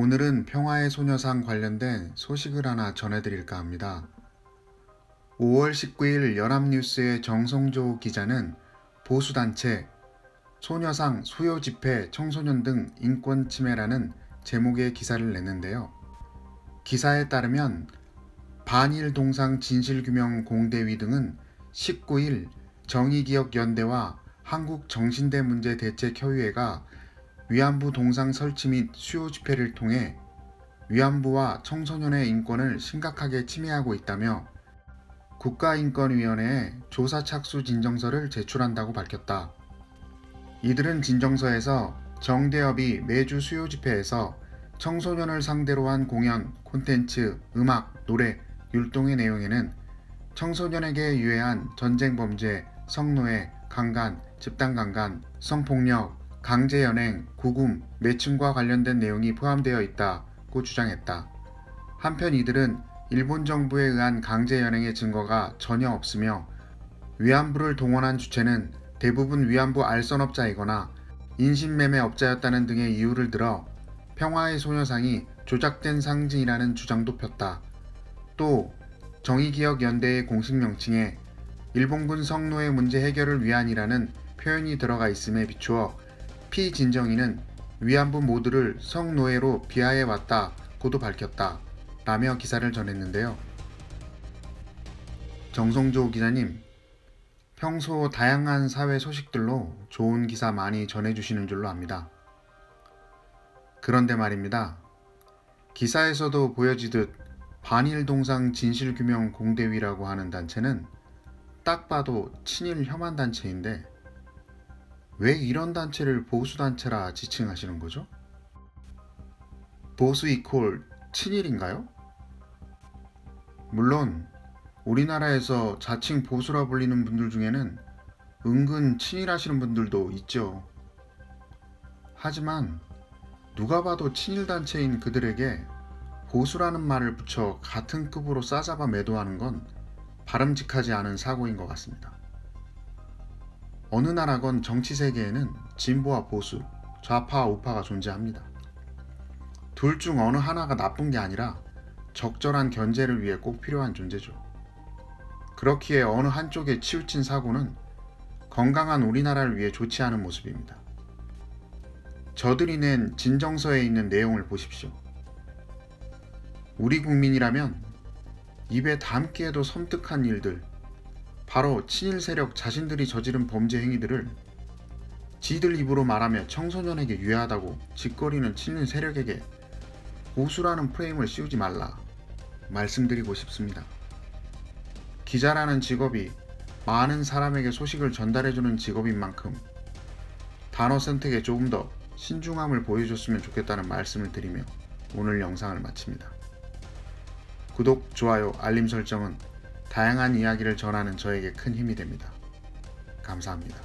오늘은 평화의 소녀상 관련된 소식을 하나 전해드릴까 합니다. 5월 19일 연합뉴스의 정성조 기자는 보수단체 소녀상 수요 집회 청소년 등 인권 침해라는 제목의 기사를 냈는데요. 기사에 따르면 반일 동상 진실규명 공대위 등은 19일 정의기억연대와 한국정신대문제대책협의회가 위안부 동상 설치 및 수요 집회를 통해 위안부와 청소년의 인권을 심각하게 침해하고 있다며 국가인권위원회에 조사 착수 진정서를 제출한다고 밝혔다. 이들은 진정서에서 정대협이 매주 수요 집회에서 청소년을 상대로 한 공연, 콘텐츠, 음악, 노래, 율동의 내용에는 청소년에게 유해한 전쟁 범죄, 성노예, 강간, 집단 강간, 성폭력, 강제 연행, 구금, 매춘과 관련된 내용이 포함되어 있다고 주장했다. 한편 이들은 일본 정부에 의한 강제 연행의 증거가 전혀 없으며 위안부를 동원한 주체는 대부분 위안부 알선업자이거나 인신매매업자였다는 등의 이유를 들어 평화의 소녀상이 조작된 상징이라는 주장도 폈다. 또 정의기억연대의 공식 명칭에 일본군 성노예 문제 해결을 위한이라는 표현이 들어가 있음에 비추어 피진정인은 위안부 모두를 성노예로 비하해 왔다고도 밝혔다. 라며 기사를 전했는데요. 정성조 기자님, 평소 다양한 사회 소식들로 좋은 기사 많이 전해주시는 줄로 압니다. 그런데 말입니다. 기사에서도 보여지듯 반일동상 진실규명 공대위라고 하는 단체는 딱 봐도 친일 혐한 단체인데 왜 이런 단체를 보수단체라 지칭하시는 거죠? 보수 이콜 친일인가요? 물론 우리나라에서 자칭 보수라 불리는 분들 중에는 은근 친일하시는 분들도 있죠. 하지만 누가 봐도 친일단체인 그들에게 보수라는 말을 붙여 같은 급으로 싸잡아 매도하는 건 바람직하지 않은 사고인 것 같습니다. 어느 나라건 정치 세계에는 진보와 보수, 좌파와 우파가 존재합니다. 둘 중 어느 하나가 나쁜 게 아니라 적절한 견제를 위해 꼭 필요한 존재죠. 그렇기에 어느 한쪽에 치우친 사고는 건강한 우리나라를 위해 좋지 않은 모습입니다. 저들이 낸 진정서에 있는 내용을 보십시오. 우리 국민이라면 입에 담기에도 섬뜩한 일들, 바로 친일 세력 자신들이 저지른 범죄 행위들을 지들 입으로 말하며 청소년에게 유해하다고 짓거리는 친일 세력에게 보수라는 프레임을 씌우지 말라 말씀드리고 싶습니다. 기자라는 직업이 많은 사람에게 소식을 전달해주는 직업인 만큼 단어 선택에 조금 더 신중함을 보여줬으면 좋겠다는 말씀을 드리며 오늘 영상을 마칩니다. 구독, 좋아요, 알림 설정은 다양한 이야기를 전하는 저에게 큰 힘이 됩니다. 감사합니다.